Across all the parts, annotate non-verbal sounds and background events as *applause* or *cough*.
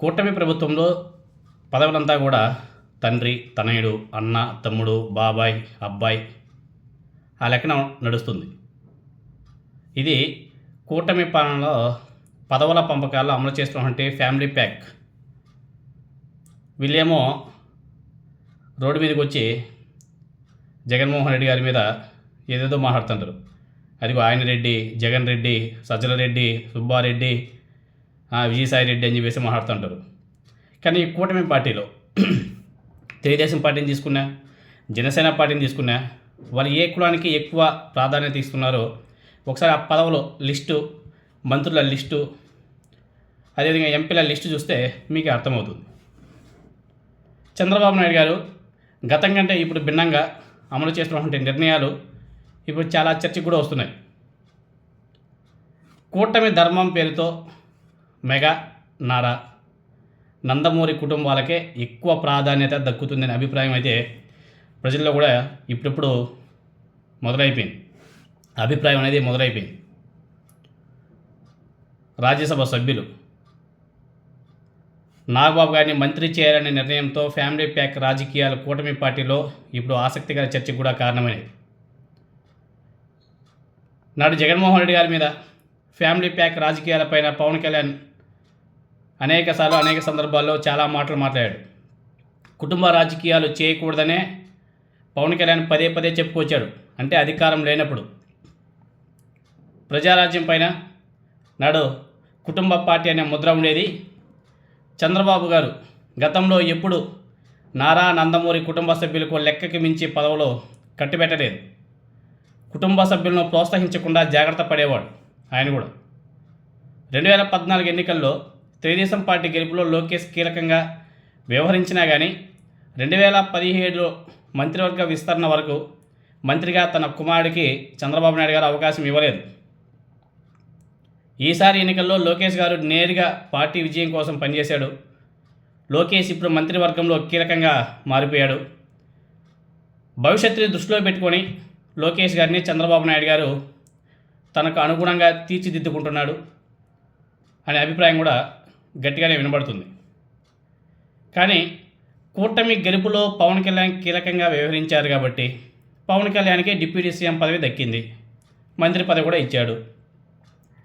కూటమి ప్రభుత్వంలో పదవులంతా కూడా తండ్రి తనయుడు అన్న తమ్ముడు బాబాయ్ అబ్బాయి ఆ లెక్కన నడుస్తుంది. ఇది కూటమి పాలనలో పదవుల పంపకాల్లో అమలు చేస్తున్నటువంటి ఫ్యామిలీ ప్యాక్. వీళ్ళేమో రోడ్డు మీదకి వచ్చి జగన్మోహన్ రెడ్డి గారి మీద ఏదేదో మాట్లాడుతుంటారు. అదిగో ఆయన రెడ్డి జగన్ రెడ్డి సజ్జల రెడ్డి సుబ్బారెడ్డి విజయసాయి రెడ్డి అని చెప్పేసి మాట్లాడుతుంటారు. కానీ ఈ కూటమి పార్టీలో *clears throat* తెలుగుదేశం పార్టీని తీసుకున్నా జనసేన పార్టీని తీసుకున్నా వాళ్ళు ఏ కులానికి ఎక్కువ ప్రాధాన్యత ఇస్తున్నారో ఒకసారి ఆ పదవులో లిస్టు మంత్రుల లిస్టు అదేవిధంగా ఎంపీల లిస్టు చూస్తే మీకు అర్థమవుతుంది. చంద్రబాబు నాయుడు గారు గతం కంటే ఇప్పుడు భిన్నంగా అమలు చేస్తున్నటువంటి నిర్ణయాలు ఇప్పుడు చాలా చర్చకు కూడా వస్తున్నాయి. కూటమి ధర్మం పేరుతో మెగా నారా. నందమూరి కుటుంబాలకే ఎక్కువ ప్రాధాన్యత దక్కుతుందనే అభిప్రాయం అయితే ప్రజల్లో కూడా ఇప్పుడిప్పుడు మొదలైపోయింది. అభిప్రాయం అనేది మొదలైపోయింది. రాజ్యసభ సభ్యులు. నాగబాబు గారిని మంత్రి చేయాలనే నిర్ణయంతో ఫ్యామిలీ ప్యాక్ రాజకీయాలు కూటమి పార్టీలో ఇప్పుడు ఆసక్తికర చర్చ కూడా కారణమైనది నాడు జగన్మోహన్ రెడ్డి గారి మీద ఫ్యామిలీ ప్యాక్ రాజకీయాలపైన పవన్ కళ్యాణ్ అనేక సార్లు అనేక సందర్భాల్లో చాలా మాటలు మాట్లాడాడు. కుటుంబ రాజకీయాలు చేయకూడదనే పవన్ కళ్యాణ్ పదే పదే చెప్పుకొచ్చాడు. అంటే అధికారం లేనప్పుడు. ప్రజారాజ్యం పైన నాడు కుటుంబ పార్టీ అనే ముద్ర ఉండేది. చంద్రబాబు గారు గతంలో ఎప్పుడు నారా నందమూరి కుటుంబ సభ్యులకు లెక్కకి మించి పదవులో కట్టిపెట్టలేదు. కుటుంబ సభ్యులను ప్రోత్సహించకుండా జాగ్రత్త పడేవాడు ఆయన కూడా. రెండు వేల పద్నాలుగు ఎన్నికల్లో తెలుగుదేశం పార్టీ గెలుపులో లోకేష్ కీలకంగా వ్యవహరించినా కానీ రెండు వేల పదిహేడు మంత్రివర్గ విస్తరణ వరకు మంత్రిగా తన కుమారుడికి చంద్రబాబు నాయుడు గారు అవకాశం ఇవ్వలేదు. ఈసారి ఎన్నికల్లో లోకేష్ గారు నేరుగా పార్టీ విజయం కోసం పనిచేశాడు. లోకేష్ ఇప్పుడు మంత్రివర్గంలో కీలకంగా మారిపోయాడు. భవిష్యత్తుని దృష్టిలో పెట్టుకొని లోకేష్ గారిని చంద్రబాబు నాయుడు గారు తనకు అనుగుణంగా తీర్చిదిద్దుకుంటున్నాడు అనే అభిప్రాయం కూడా గట్టిగానే వినబడుతుంది. కానీ కూటమి గెలుపులో పవన్ కళ్యాణ్ కీలకంగా వ్యవహరించారు కాబట్టి పవన్ కళ్యాణ్కి డిప్యూటీ సీఎం పదవి దక్కింది. మంత్రి పదవి కూడా ఇచ్చాడు.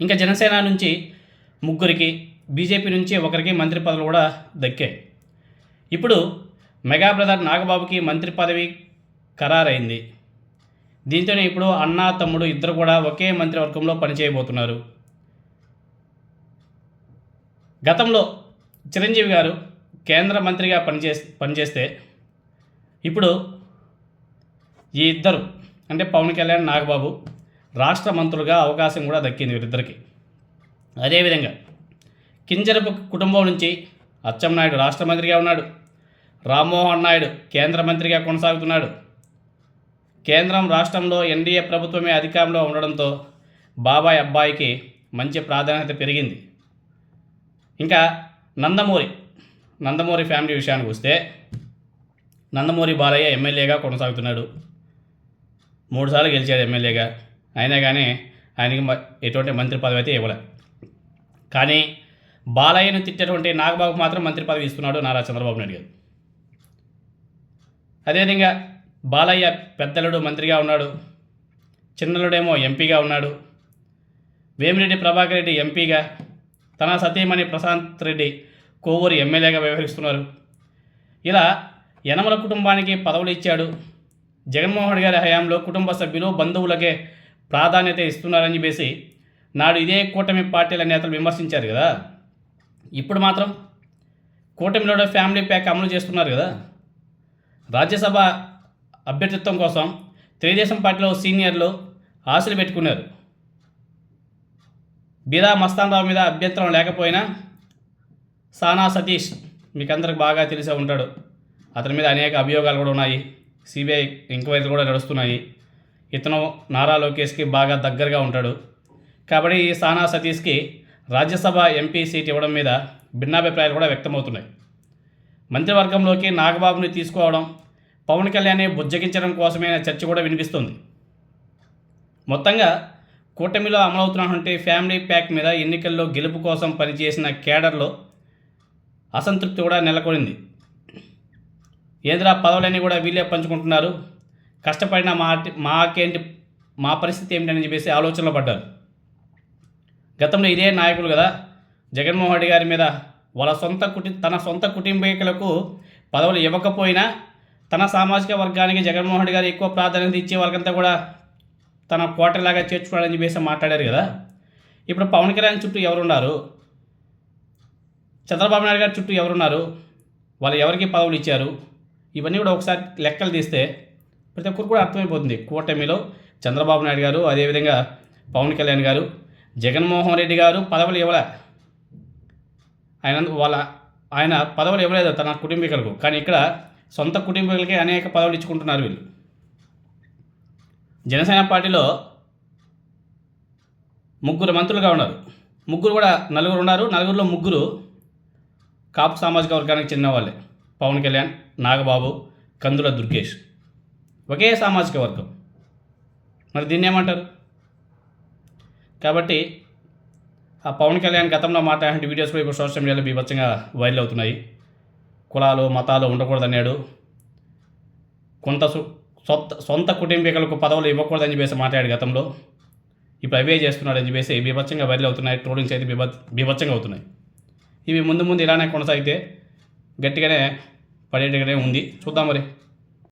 ఇంకా జనసేన నుంచి ముగ్గురికి బీజేపీ నుంచి ఒకరికి మంత్రి పదవులు కూడా దక్కాయి. ఇప్పుడు మెగా బ్రదర్ నాగబాబుకి మంత్రి పదవి ఖరారైంది. దీంతోనే ఇప్పుడు అన్న తమ్ముడు ఇద్దరు కూడా ఒకే మంత్రివర్గంలో పనిచేయబోతున్నారు. గతంలో చిరంజీవి గారు కేంద్ర మంత్రిగా పనిచే పనిచేస్తే ఇప్పుడు ఈ ఇద్దరు అంటే పవన్ కళ్యాణ్ నాగబాబు రాష్ట్ర మంత్రులుగా అవకాశం కూడా దక్కింది వీరిద్దరికి. అదేవిధంగా కింజరపు కుటుంబం నుంచి అచ్చెన్నాయుడు రాష్ట్ర మంత్రిగా ఉన్నాడు. రామ్మోహన్ నాయుడు కేంద్ర మంత్రిగా కొనసాగుతున్నాడు. కేంద్రం రాష్ట్రంలో ఎన్డీఏ ప్రభుత్వమే అధికారంలో ఉండడంతో బాబాయ్ అబ్బాయికి మంచి ప్రాధాన్యత పెరిగింది. ఇంకా నందమూరి నందమూరి ఫ్యామిలీ విషయానికి వస్తే నందమూరి బాలయ్య ఎమ్మెల్యేగా కొనసాగుతున్నాడు. మూడుసార్లు గెలిచాడు ఎమ్మెల్యేగా. అయినా కానీ ఆయనకి ఎటువంటి మంత్రి పదవి అయితే ఇవ్వలే. కానీ బాలయ్యను తిట్టేటువంటి నాగబాబుకు మాత్రం మంత్రి పదవి ఇస్తున్నాడు నారా చంద్రబాబు నాయుడు గారు. అదేవిధంగా బాలయ్య పెద్దలుడు మంత్రిగా ఉన్నాడు. చిన్నలుడేమో ఎంపీగా ఉన్నాడు. వేమిరెడ్డి ప్రభాకర్ రెడ్డి ఎంపీగా. తన సతీమణి ప్రశాంత్ రెడ్డి కోవూరు ఎమ్మెల్యేగా వ్యవహరిస్తున్నారు. ఇలా యనమల కుటుంబానికి పదవులు ఇచ్చాడు. జగన్మోహన్ గారి హయాంలో కుటుంబ సభ్యులు బంధువులకే ప్రాధాన్యత ఇస్తున్నారని చెప్పేసి నాడు ఇదే కూటమి పార్టీల నేతలు విమర్శించారు కదా. ఇప్పుడు మాత్రం కూటమిలో ఫ్యామిలీ ప్యాక్ అమలు చేస్తున్నారు కదా. రాజ్యసభ అభ్యర్థిత్వం కోసం తెలుగుదేశం పార్టీలో సీనియర్లు ఆశలు పెట్టుకున్నారు. బీదా మస్తాన్రావు మీద అభ్యంతరం లేకపోయినా సానా సతీష్ మీకు అందరికి బాగా తెలిసే ఉంటాడు. అతని మీద అనేక అభియోగాలు కూడా ఉన్నాయి. సిబిఐ ఎంక్వైరీలు కూడా నడుస్తున్నాయి. ఇతను నారా లోకేష్కి బాగా దగ్గరగా ఉంటాడు. కాబట్టి ఈ సానా సతీష్కి రాజ్యసభ ఎంపీ సీట్ ఇవ్వడం మీద భిన్నాభిప్రాయాలు కూడా వ్యక్తమవుతున్నాయి. మంత్రివర్గంలోకి నాగబాబుని తీసుకోవడం పవన్ కళ్యాణ్ని బుజ్జగించడం కోసమే చర్చ కూడా వినిపిస్తుంది. మొత్తంగా కూటమిలో అమలవుతున్నటువంటి ఫ్యామిలీ ప్యాక్ మీద ఎన్నికల్లో గెలుపు కోసం పనిచేసిన కేడర్లో అసంతృప్తి కూడా నెలకొనింది. ఏంద్రా పదవులన్నీ కూడా వీళ్ళే పంచుకుంటున్నారు? కష్టపడిన మా మాకేంటి మా పరిస్థితి ఏమిటని చెప్పేసి ఆలోచనలో పడ్డారు. గతంలో ఇదే నాయకులు కదా జగన్మోహన్ రెడ్డి గారి మీద వాళ్ళ సొంత కుటి తన సొంత కుటుంబీకులకు పదవులు ఇవ్వకపోయినా తన సామాజిక వర్గానికి జగన్మోహన్ రెడ్డి గారు ఎక్కువ ప్రాధాన్యత ఇచ్చే వాళ్ళకంతా కూడా తన కోటలాగా చేర్చుకోవాలని చెప్పేసి మాట్లాడారు కదా. ఇప్పుడు పవన్ కళ్యాణ్ చుట్టూ ఎవరున్నారు? చంద్రబాబు నాయుడు గారి చుట్టూ ఎవరున్నారు? వాళ్ళు ఎవరికి పదవులు ఇచ్చారు? ఇవన్నీ కూడా ఒకసారి లెక్కలు తీస్తే ప్రతి ఒక్కరు కూడా అర్థమైపోతుంది. కూటమిలో చంద్రబాబు నాయుడు గారు అదేవిధంగా పవన్ కళ్యాణ్ గారు జగన్మోహన్ రెడ్డి గారు పదవులు ఇవ్వలే. ఆయన వాళ్ళ ఆయన పదవులు ఇవ్వలేదు తన కుటుంబీకులకు. కానీ ఇక్కడ సొంత కుటుంబీకులకే అనేక పదవులు ఇచ్చుకుంటున్నారు వీళ్ళు. జనసేన పార్టీలో ముగ్గురు మంత్రులుగా ఉన్నారు. ముగ్గురు కూడా నలుగురు ఉన్నారు. నలుగురిలో ముగ్గురు కాపు సామాజిక వర్గానికి చెందిన వాళ్ళే. పవన్ కళ్యాణ్ నాగబాబు కందుల దుర్గేష్. ఒకే సామాజిక వర్గం. మరి దీన్ని ఏమంటారు? కాబట్టి ఆ పవన్ కళ్యాణ్ గతంలో మాట్లాడిన వీడియోస్ కూడా ఇప్పుడు సోషల్ మీడియాలో బీభత్సంగా వైరల్ అవుతున్నాయి. కులాలు మతాలు ఉండకూడదన్నాడు. కొంత సు- సొంత సొంత కుటుంబీకులకు పదవులు ఇవ్వకూడదని చెప్పేసి మాట్లాడాడు గతంలో. ఇప్పుడు అవే చేస్తున్నాడని చెప్పేసి బీభత్సంగా వైరల్ అవుతున్నాయి ట్రోలింగ్స్ అయితే బీభత్ బీభత్సంగా అవుతున్నాయి. ఇవి ముందు ముందు ఇలానే కొనసాగితే గట్టిగానే పడేట్టుగానే ఉంది. చూద్దాం మరి.